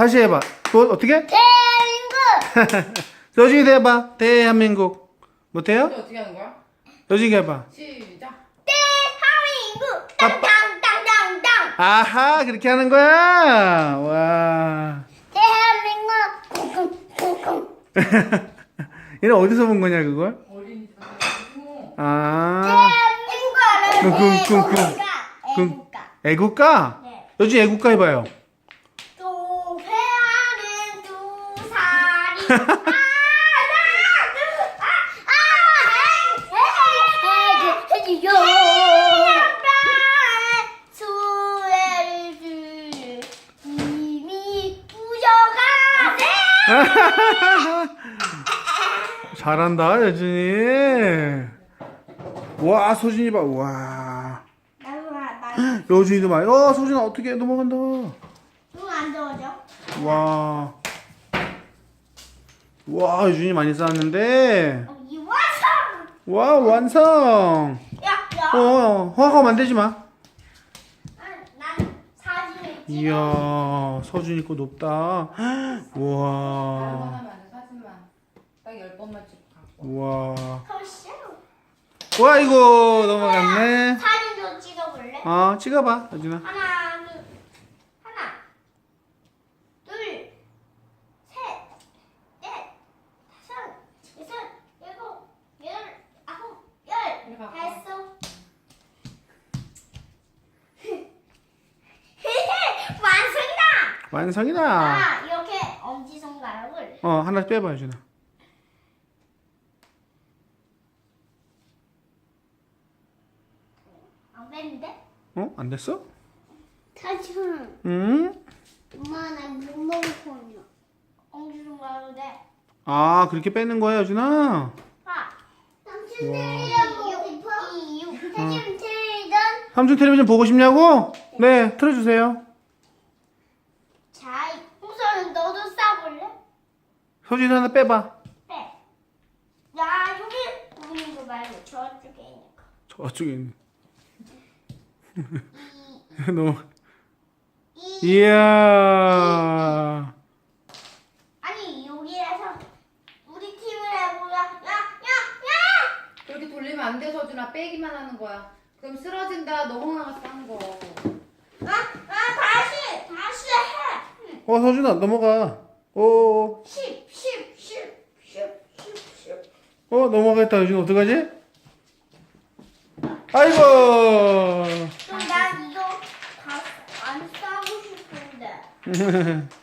다시 해봐. 또 어떻게? 대한민국 여진이도 해봐. 대한민국. 못해요? 어떻게 하는 거야? 여진이 해봐. 시작. 대한민국. 땅땅땅땅땅 아하, 그렇게 하는 거야. 와. 대한민국 쿵쿵쿵쿵 얘는 어디서 본 거냐, 그걸? 어린이집 뭐 아. 대한민국은 쿵, 쿵, 쿵, 쿵. 애국가 쿵. 애국가 애국가? 네. 여진 애국가 해봐요. 또 회하는 두 살이 하나 둘아아해해해요 수혜를 줄 이미 부져가세 잘한다, 여진이. 와, 소진이 봐. 와. 여진이도 많이. 어, 소진아, 어떻게 넘어간다. 눈안 좋아져? 와. 와, 유진이 많이 쌓았는데. 어, 이 와, 완성. 야 야 어, 허허 만들지 마. 난 사진을 찍어 이야, 서준이 거 높다. 우와. 하나만 해, 사진만. 딱열 번만 찍고 갖고. 우와. 헐쇼 와, 이거 넘어갔네. 사진 좀 찍어볼래? 어, 찍어봐, 둘, 하나, 둘, 셋, 넷, 다섯, 여섯, 일곱, 열, 아홉, 열. 이리 가. 됐어. 완성이다. 아, 이렇게 엄지 손가락을 어, 하나 빼봐, 여진아. 안 뺐는데? 어, 안 됐어? 사진. 응? 엄마 나 못 먹을 거냐? 엄지 손가락으로 돼. 아, 그렇게 빼는 거야, 여진아? 아, 삼촌 보고 싶어? 삼촌 텔레비전? 삼촌 텔레비전 보고 싶냐고? 네, 틀어주세요. 자, 우선 너도 싸볼래? 서준이 하나 빼봐. 빼. 야, 여기 보이는 거 말고 저쪽에 있는 거. 저쪽에 있는. 이, 너무. 이. 이야. 아니, 여기에서 우리 팀을 해보자. 야, 야, 야! 그렇게 돌리면 안 돼, 서준아. 빼기만 하는 거야. 그럼 쓰러진다. 너무 나가서 한 거. 아, 아, 다시, 다시 해. 어, 서준아, 넘어가. 오, 10, 10, 10, 10, 10, 10. 어, 넘어가겠다. 요즘 어떡하지? 아이고. 난 이거 다 안 싸고 싶은데.